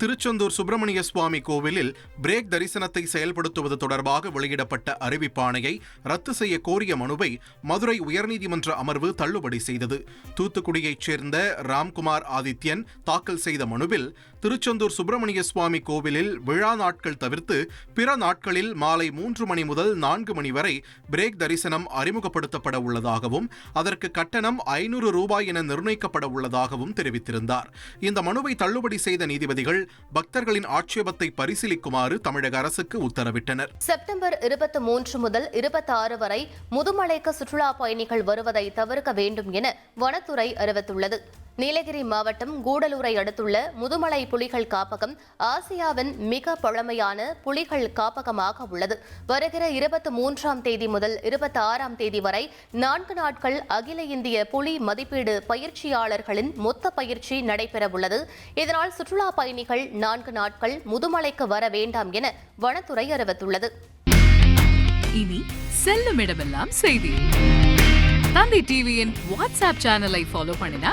திருச்செந்தூர் சுப்பிரமணிய சுவாமி கோவிலில் பிரேக் தரிசனத்தை செயல்படுத்துவது தொடர்பாக வெளியிடப்பட்ட அறிவிப்பாணையை ரத்து செய்ய கோரிய மனுவை மதுரை உயர்நீதிமன்ற அமர்வு தள்ளுபடி செய்தது. தூத்துக்குடியைச் சேர்ந்த ராம்குமார் ஆதித்யன் தாக்கல் செய்த மனுவில் திருச்செந்தூர் சுப்பிரமணிய சுவாமி கோவிலில் விழா நாட்கள் தவிர்த்து பிற நாட்களில் மாலை மூன்று மணி முதல் நான்கு மணி வரை பிரேக் தரிசனம் அறிமுகப்படுத்தப்பட உள்ளதாகவும் அதற்கு கட்டணம் ஐநூறு ரூபாய் என நிர்ணயிக்கப்பட உள்ளதாகவும் தெரிவித்திருந்தார். இந்த மனுவை தள்ளுபடி செய்த நீதிபதிகள் பக்தர்களின் ஆட்சேபத்தை பரிசீலிக்குமாறு தமிழக அரசுக்கு உத்தரவிட்டனர். செப்டம்பர் இருபத்தி மூன்று முதல் இருபத்தி ஆறு வரை முதுமலைக்கு சுற்றுலா பயணிகள் வருவதை தவிர்க்க வேண்டும் என வனத்துறை அறிவித்துள்ளது. நீலகிரி மாவட்டம் கூடலூரை அடுத்துள்ள முதுமலை புலிகள் காப்பகம் ஆசியாவின் மிக பழமையான புலிகள் காப்பகமாக உள்ளது. வருகிற இருபத்தி மூன்றாம் தேதி முதல் இருபத்தி ஆறாம் தேதி வரை நான்கு நாட்கள் அகில இந்திய புலி மதிப்பீடு பயிற்சியாளர்களின் மொத்த பயிற்சி நடைபெறவுள்ளது இதனால் சுற்றுலா பயணிகள் நான்கு நாட்கள் முதுமலைக்கு வர வேண்டாம் என வனத்துறை அறிவித்துள்ளது. இனி செல்லும் இடமெல்லாம் செய்தி. தந்தி டிவியின் வாட்ஸ்அப் சேனலை ஃபாலோ பண்ணினா